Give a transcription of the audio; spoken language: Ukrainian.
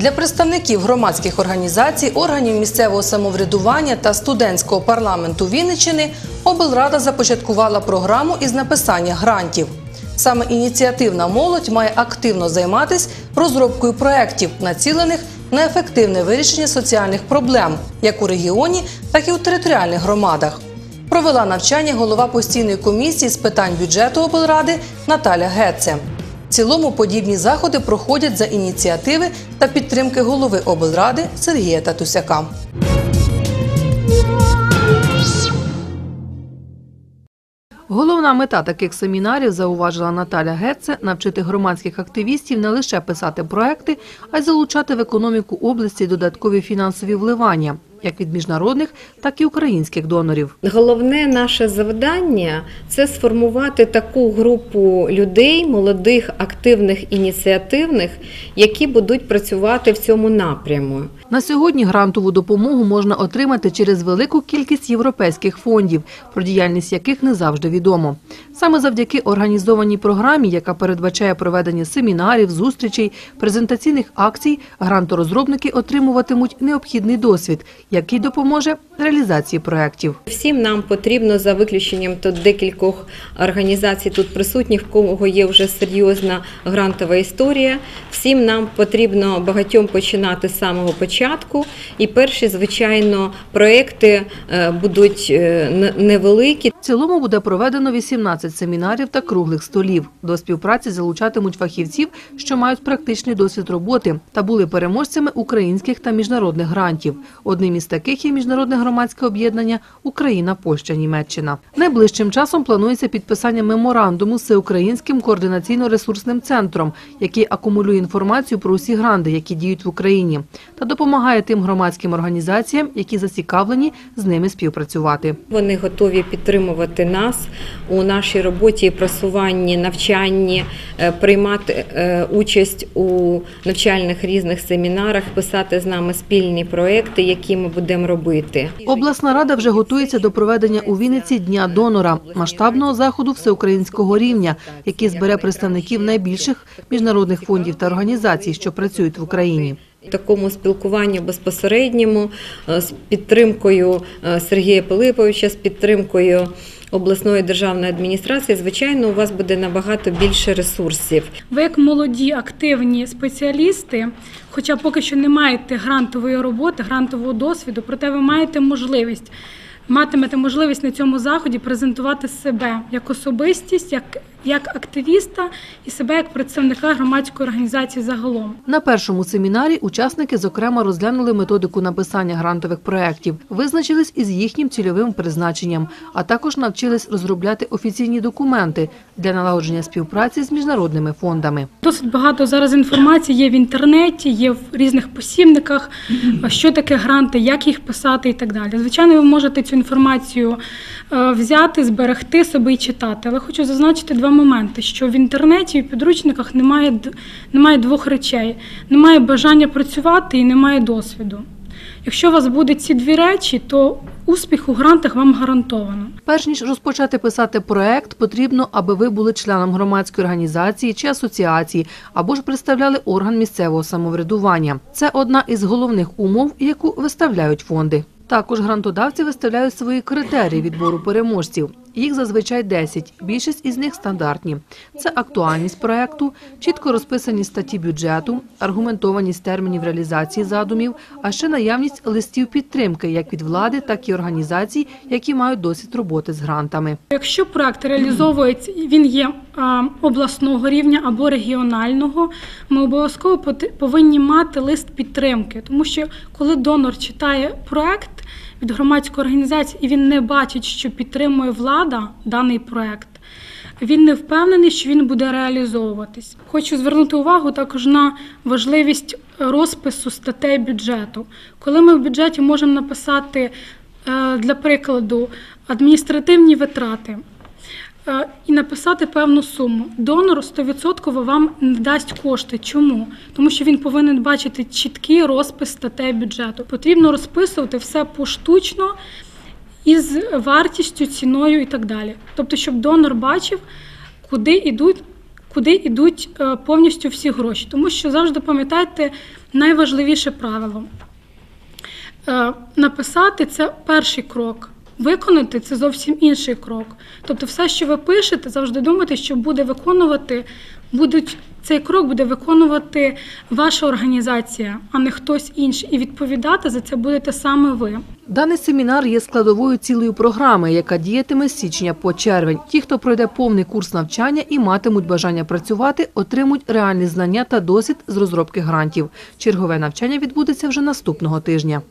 Для представників громадських організацій, органів місцевого самоврядування та студентського парламенту Вінниччини облрада започаткувала програму із написання грантів. Саме ініціативна молодь має активно займатися розробкою проєктів, націлених на ефективне вирішення соціальних проблем як у регіоні, так і у територіальних громадах. Провела навчання голова постійної комісії з питань бюджету облради Наталя Геце. Цілому подібні заходи проходять за ініціативи та підтримки голови облради Сергія Татусяка. Головна мета таких семінарів, зауважила Наталя Гетце, навчити громадських активістів не лише писати проекти, а й залучати в економіку області додаткові фінансові вливання, як від міжнародних, так і українських донорів. Головне наше завдання це сформувати таку групу людей, молодих, активних, ініціативних, які будуть працювати в цьому напряму. На сьогодні грантову допомогу можна отримати через велику кількість європейських фондів, про діяльність яких не завжди відомо. Саме завдяки організованій програмі, яка передбачає проведення семінарів, зустрічей, презентаційних акцій, гранторозробники отримуватимуть необхідний досвід, який допоможе реалізації проєктів. Всім нам потрібно за виключенням тут декількох організацій тут присутніх, в кого є вже серйозна грантова історія. Всім нам потрібно багатьом починати з самого початку. І перші, звичайно, проекти е, будуть е, невеликі. В цілому буде проведено 18 семінарів та круглих столів. До співпраці залучатимуть фахівців, що мають практичний досвід роботи та були переможцями українських та міжнародних грантів. Одним із таких є міжнародне громадське об'єднання Україна, Польща, Німеччина. Найближчим часом планується підписання меморандуму з всеукраїнським координаційно-ресурсним центром, який акумулює інформацію про усі гранди, які діють в Україні, та допомагає тим громадським організаціям, які зацікавлені з ними співпрацювати. Вони готові підтримувати нас у нашій роботі, і просуванні, навчанні, е, приймати е, участь у навчальних різних семінарах, писати з нами спільні проекти, які ми будемо робити. Обласна рада вже готується до проведення у Вінниці дня донора масштабного заходу всеукраїнського рівня, який збере представників найбільших міжнародних фондів та організацій, що працюють в Україні. Такому спілкуванню безпосередньому е, з підтримкою Сергія Пилиповича, з підтримкою обласної державної адміністрації, звичайно, у вас буде набагато більше ресурсів. Ви як молоді активні спеціалісти, хоча поки що не маєте грантової роботи, грантового досвіду, проте ви маєте можливість. Матимете можливість на цьому заході презентувати себе як особистість, як, як активіста і себе як представника громадської організації загалом. На першому семінарі учасники зокрема розглянули методику написання грантових проєктів, визначились із їхнім цільовим призначенням, а також навчились розробляти офіційні документи для налагодження співпраці з міжнародними фондами. Досить багато зараз інформації є в інтернеті, є в різних посібниках, що таке гранти, як їх писати і так далі. Звичайно, ви можете цю інформацію е, взяти, зберегти собі і читати. Але хочу зазначити два моменти: що в інтернеті і в підручниках немає, немає двох речей: немає бажання працювати і немає досвіду. Якщо у вас будуть ці дві речі, то успіх у грантах вам гарантовано. Перш ніж розпочати писати проект, потрібно, аби ви були членом громадської організації чи асоціації, або ж представляли орган місцевого самоврядування. Це одна із головних умов, яку виставляють фонди. Також грантодавці виставляють свої критерії відбору переможців. Їх зазвичай 10, більшість із них стандартні. Це актуальність проекту, чітко розписані статті бюджету, аргументованість термінів реалізації задумів, а ще наявність листів підтримки як від влади, так і організацій, які мають досвід роботи з грантами. Якщо проект реалізовується, він є обласного рівня або регіонального, ми обов'язково повинні мати лист підтримки, тому що коли донор читає проект від громадської організації і він не бачить, що підтримує влада даний проект. Він не впевнений, що він буде реалізовуватись. Хочу звернути увагу також на важливість розпису статей бюджету. Коли ми в бюджеті можемо написати, е, для прикладу, адміністративні витрати і написати певну суму, донор 100% вам не дасть кошти. Чому? Тому що він повинен бачити чіткий розпис статей бюджету. Потрібно розписувати все поштучно із вартістю, ціною і так далі. Тобто, щоб донор бачив, куди йдуть куди йдуть е, повністю всі гроші. Тому що завжди пам'ятайте найважливіше правило. Е, Написати це перший крок. Виконати це зовсім інший крок. Тобто, все, що ви пишете, завжди думайте, що буде виконувати, будуть цей крок буде виконувати ваша організація, а не хтось інший. І відповідати за це будете саме ви. Даний семінар є складовою цілої програми, яка діятиме з січня по червень. Ті, хто пройде повний курс навчання і матимуть бажання працювати, отримують реальні знання та досвід з розробки грантів. Чергове навчання відбудеться вже наступного тижня.